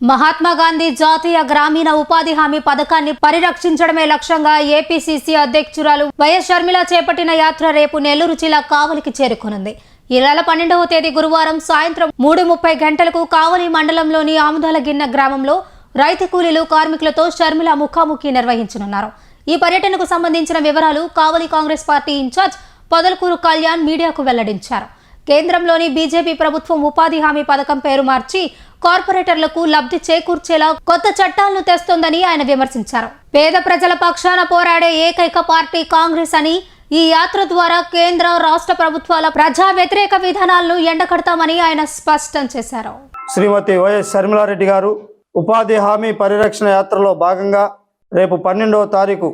మహాత్మా గాంధీ జాతీయ గ్రామీణ ఉపాధి హామీ పథకాన్ని పరిరక్షించడమే లక్ష్యంగా ఏపీసీసీ అధ్యక్షురాలు వైఎస్ షర్మిల చేపట్టిన యాత్ర రేపు నెల్లూరు జిల్లా కావలికి చేరుకోనుంది. ఈ నెల పన్నెండవ తేదీ గురువారం సాయంత్రం మూడు ముప్పై గంటలకు కావలి మండలంలోని ఆముదాలగిన్న గ్రామంలో రైతు కూలీలు కార్మికులతో షర్మిల ముఖాముఖి నిర్వహించనున్నారు. ఈ పర్యటనకు సంబంధించిన వివరాలు Kavali Congress party in-charge Podalakuru Kalyan మీడియాకు వెల్లడించారు. కేంద్రంలోని బీజేపీ ప్రభుత్వం ఉపాధి హామీ పథకం పేరు మార్చి కార్పొరేటర్లకు లబ్ధి చేకూర్చేలా కొత్త చట్టాలను తెస్తోందని ఆయన విమర్శించారు. పేద ప్రజల పక్షాన పోరాడే ఏకైక పార్టీ కాంగ్రెస్ అని ఈ యాత్ర ద్వారా కేంద్ర రాష్ట్ర ప్రభుత్వాల ప్రజా వ్యతిరేక విధానాలను ఎండకడతామని ఆయన స్పష్టం చేశారు. శ్రీమతి వైఎస్ శర్మిలారెడ్డి గారు ఉపాధి హామీ పరిరక్షణ యాత్రలో భాగంగా రేపు పన్నెండవ తారీఖు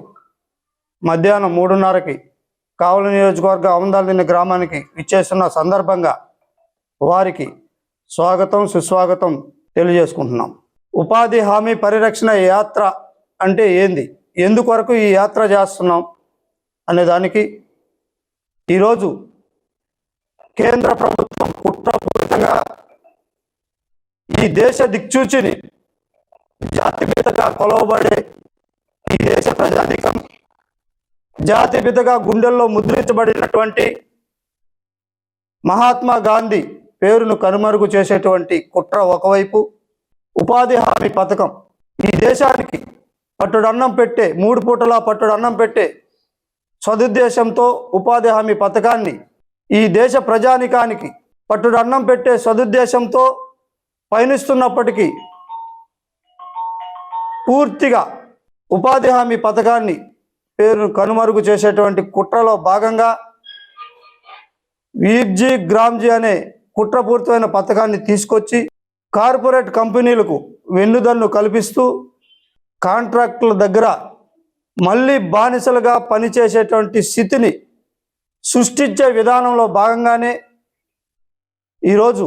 మధ్యాహ్నం మూడున్నరకి కావలి నియోజకవర్గ అవందాలిన గ్రామానికి ఇచ్చేస్తున్న సందర్భంగా వారికి స్వాగతం సుస్వాగతం తెలియజేసుకుంటున్నాం. ఉపాధి హామీ పరిరక్షణ యాత్ర అంటే ఏంది? ఎందుకొరకు ఈ యాత్ర చేస్తున్నాం అనే దానికి ఈరోజు కేంద్ర ప్రభుత్వం కుట్రపూరితంగా ఈ దేశ దిక్చూచిని జాతిపితగా కొలవబడే ఈ దేశ ప్రజానికం జాతిపితగా గుండెల్లో ముద్రించబడినటువంటి మహాత్మా గాంధీ పేరును కనుమరుగు చేసేటువంటి కుట్ర ఒకవైపు ఉపాధి హామీ పథకం. ఈ దేశానికి పట్టుడు అన్నం పెట్టే మూడు పూటలా పట్టుడు అన్నం పెట్టే సదుద్దేశంతో ఉపాధి హామీ పథకాన్ని ఈ దేశ ప్రజానికానికి పట్టుడు అన్నం పెట్టే సదుద్దేశంతో పయనిస్తున్నప్పటికీ పూర్తిగా ఉపాధి హామీ పథకాన్ని పేరును కనుమరుగు చేసేటువంటి కుట్రలో భాగంగా వీర్జీ గ్రామ్జీ అనే కుట్రపూరితమైన పథకాన్ని తీసుకొచ్చి కార్పొరేట్ కంపెనీలకు వెన్నుదన్ను కల్పిస్తూ కాంట్రాక్టుల దగ్గర మళ్ళీ బానిసలుగా పనిచేసేటువంటి స్థితిని సృష్టించే విధానంలో భాగంగానే ఈరోజు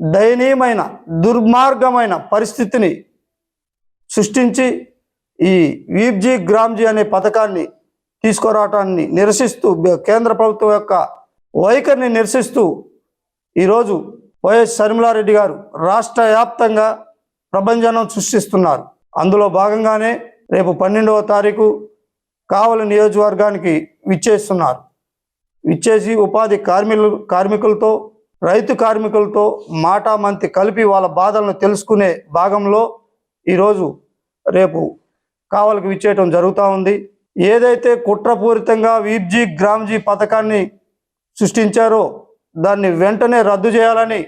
దయనీయమైన దుర్మార్గమైన పరిస్థితిని సృష్టించి ఈ వీబ్జీ గ్రామ్జీ అనే పథకాన్ని తీసుకురావటాన్ని నిరసిస్తూ కేంద్ర ప్రభుత్వం యొక్క వైఖరిని నిరసిస్తూ ఈరోజు వైఎస్ షర్మిలారెడ్డి గారు రాష్ట్ర వ్యాప్తంగా ప్రభంజనం సృష్టిస్తున్నారు. అందులో భాగంగానే రేపు పన్నెండవ తారీఖు కావలి నియోజకవర్గానికి విచ్చేస్తున్నారు. విచ్చేసి ఉపాధి కార్మికులు కార్మికులతో రైతు కార్మికులతో మాటామంతి కలిపి వాళ్ళ బాధలను తెలుసుకునే భాగంలో ఈరోజు రేపు కావలికి విచ్చేయటం జరుగుతూ ఉంది. ఏదైతే కుట్రపూరితంగా వీబ్జీ గ్రామ్జీ పథకాన్ని సృష్టించారో దాన్ని వెంటనే రద్దు చేయాలని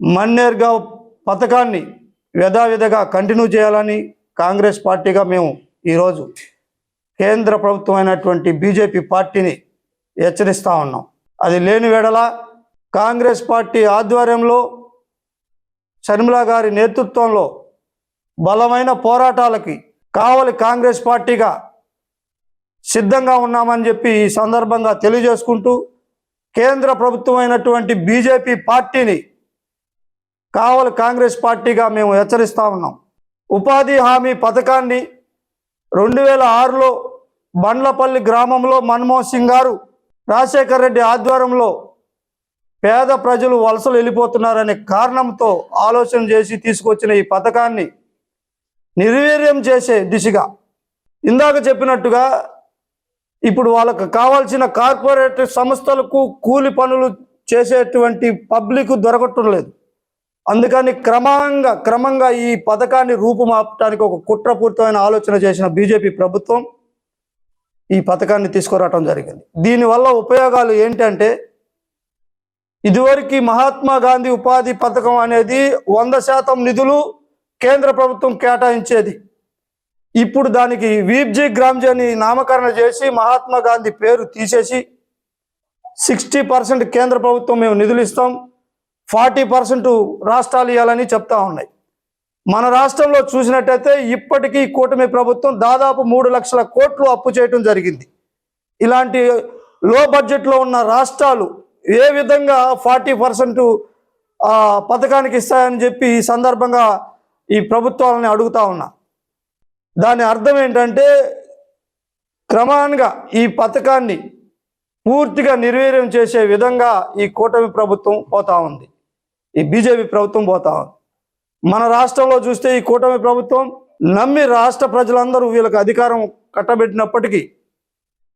మన్నేర్గావ్ పథకాన్ని యథావిధిగా కంటిన్యూ చేయాలని కాంగ్రెస్ పార్టీగా మేము ఈరోజు కేంద్ర ప్రభుత్వం అయినటువంటి బీజేపీ పార్టీని హెచ్చరిస్తూ ఉన్నాం. అది లేని వేళల కాంగ్రెస్ పార్టీ ఆధ్వర్యంలో షర్మిలా గారి నేతృత్వంలో బలమైన పోరాటాలకి కావలి కాంగ్రెస్ పార్టీగా సిద్ధంగా ఉన్నామని చెప్పి ఈ సందర్భంగా తెలియజేసుకుంటూ కేంద్ర ప్రభుత్వం అయినటువంటి బీజేపీ పార్టీని కావలి కాంగ్రెస్ పార్టీగా మేము హెచ్చరిస్తా ఉన్నాం. ఉపాధి హామీ పథకాన్ని రెండు వేల ఆరులో బండ్లపల్లి గ్రామంలో మన్మోహన్ సింగ్ గారు రాజశేఖర్ రెడ్డి ఆధ్వర్యంలో పేద ప్రజలు వలసలు వెళ్ళిపోతున్నారనే కారణంతో ఆలోచన చేసి తీసుకొచ్చిన ఈ పథకాన్ని నిర్వీర్యం చేసే దిశగా ఇందాక చెప్పినట్టుగా ఇప్పుడు వాళ్ళకు కావాల్సిన కార్పొరేట్ సంస్థలకు కూలి పనులు చేసేటువంటి పబ్లిక్ దొరకటం లేదు. అందుకని క్రమంగా క్రమంగా ఈ పథకాన్ని రూపుమాపడానికి ఒక కుట్రపూరితమైన ఆలోచన చేసిన బీజేపీ ప్రభుత్వం ఈ పథకాన్ని తీసుకురావటం జరిగింది. దీనివల్ల ఉపయోగాలు ఏంటంటే ఇదివరకు మహాత్మా గాంధీ ఉపాధి పథకం అనేది వంద శాతం నిధులు కేంద్ర ప్రభుత్వం కేటాయించేది. ఇప్పుడు దానికి వీబ్జీ గ్రామ్జీ అని నామకరణ చేసి మహాత్మా గాంధీ పేరు తీసేసి సిక్స్టీ పర్సెంట్ కేంద్ర ప్రభుత్వం మేము నిధులు ఇస్తాం. ఫార్టీ పర్సెంట్ రాష్ట్రాలు ఇవ్వాలని చెప్తా ఉన్నాయి. మన రాష్ట్రంలో చూసినట్టయితే ఇప్పటికీ కూటమి ప్రభుత్వం దాదాపు మూడు లక్షల కోట్లు అప్పు చేయటం జరిగింది. ఇలాంటి లో బడ్జెట్లో ఉన్న రాష్ట్రాలు ఏ విధంగా ఫార్టీ పర్సెంట్ పథకానికి ఇస్తాయని చెప్పి ఈ సందర్భంగా ఈ ప్రభుత్వాలని అడుగుతా ఉన్నా. దాని అర్థం ఏంటంటే క్రమానుగా ఈ పథకాన్ని పూర్తిగా నిర్వీర్యం చేసే విధంగా ఈ కూటమి ప్రభుత్వం పోతా ఉంది. ఈ బీజేపీ ప్రభుత్వం పోతా ఉంది. మన రాష్ట్రంలో చూస్తే ఈ కూటమి ప్రభుత్వం నమ్మి రాష్ట్ర ప్రజలందరూ వీళ్ళకి అధికారం కట్టబెట్టినప్పటికీ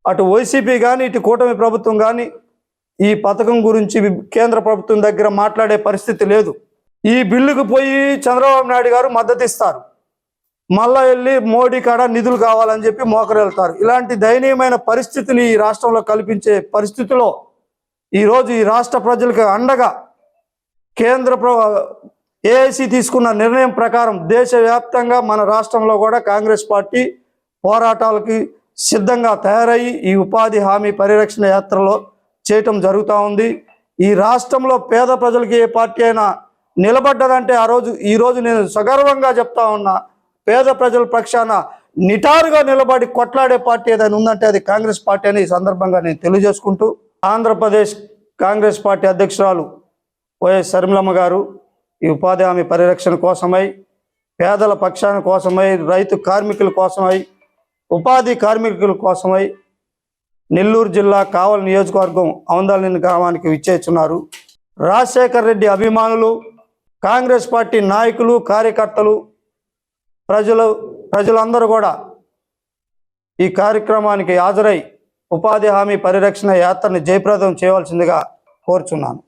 అటు వైసీపీ కానీ ఇటు కూటమి ప్రభుత్వం కానీ ఈ పథకం గురించి కేంద్ర ప్రభుత్వం దగ్గర మాట్లాడే పరిస్థితి లేదు. ఈ బిల్లుకు పోయి చంద్రబాబు నాయుడు గారు మద్దతు ఇస్తారు మళ్ళా వెళ్ళి మోడీ కాడ నిధులు కావాలని చెప్పి మోకరెళ్తారు ఇలాంటి దయనీయమైన పరిస్థితిని ఈ రాష్ట్రంలో కల్పించే పరిస్థితిలో ఈరోజు ఈ రాష్ట్ర ప్రజలకు అండగా కేంద్ర ఏఐసి తీసుకున్న నిర్ణయం ప్రకారం దేశవ్యాప్తంగా మన రాష్ట్రంలో కూడా కాంగ్రెస్ పార్టీ పోరాటాలకి సిద్ధంగా తయారయ్యి ఈ ఉపాధి హామీ పరిరక్షణ యాత్రలో చేయటం జరుగుతూ ఉంది. ఈ రాష్ట్రంలో పేద ప్రజలకి ఏ పార్టీ అయినా నిలబడ్డదంటే ఆ రోజు ఈ రోజు నేను సగర్వంగా చెప్తా ఉన్నా పేద ప్రజల పక్షాన నిటారుగా నిలబడి కొట్లాడే పార్టీ ఏదైనా ఉందంటే అది కాంగ్రెస్ పార్టీ అని ఈ సందర్భంగా నేను తెలియజేసుకుంటూ ఆంధ్రప్రదేశ్ కాంగ్రెస్ పార్టీ అధ్యక్షురాలు వైఎస్ శర్మిలమ్మ గారు ఈ ఉపాధి హామీ పరిరక్షణ కోసమై పేదల పక్షాన కోసమై రైతు కార్మికుల కోసమై ఉపాధి కార్మికుల కోసమై నెల్లూరు జిల్లా కావల నియోజకవర్గం అవందలిని గ్రామానికి విచ్చేస్తున్నారు. రాజశేఖర్ రెడ్డి అభిమానులు కాంగ్రెస్ పార్టీ నాయకులు కార్యకర్తలు ప్రజలు ప్రజలందరూ కూడా ఈ కార్యక్రమానికి హాజరై ఉపాధి హామీ పరిరక్షణ యాత్రని జయప్రదం చేయవలసిందిగా కోరుచున్నాను.